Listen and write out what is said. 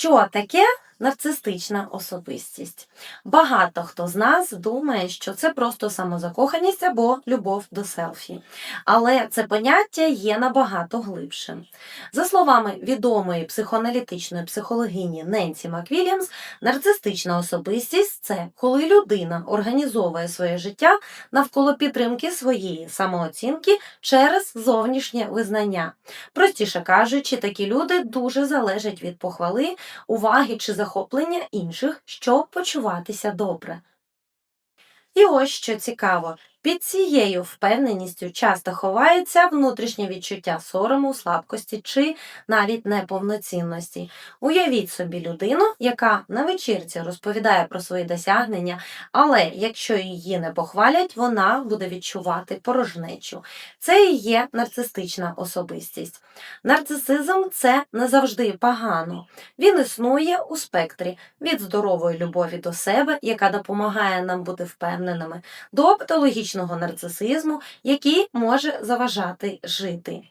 Що таке нарцистична особистість? Багато хто з нас думає, що це просто самозакоханість або любов до селфі. Але це поняття є набагато глибшим. За словами відомої психоаналітичної психологині Ненсі Маквільямс, нарцистична особистість це коли людина організовує своє життя навколо підтримки своєї самооцінки через зовнішнє визнання. Простіше кажучи, такі люди дуже залежать від похвали, уваги чи захоплення інших, щоб почуватися добре. І ось що цікаво, під цією впевненістю часто ховається внутрішнє відчуття сорому, слабкості чи навіть неповноцінності. Уявіть собі людину, яка на вечірці розповідає про свої досягнення, але якщо її не похвалять, вона буде відчувати порожнечу. Це і є нарцистична особистість. Нарцисизм це не завжди погано. Він існує у спектрі від здорової любові до себе, яка допомагає нам бути впевненими, до патологічного нарцисизму, який може заважати жити.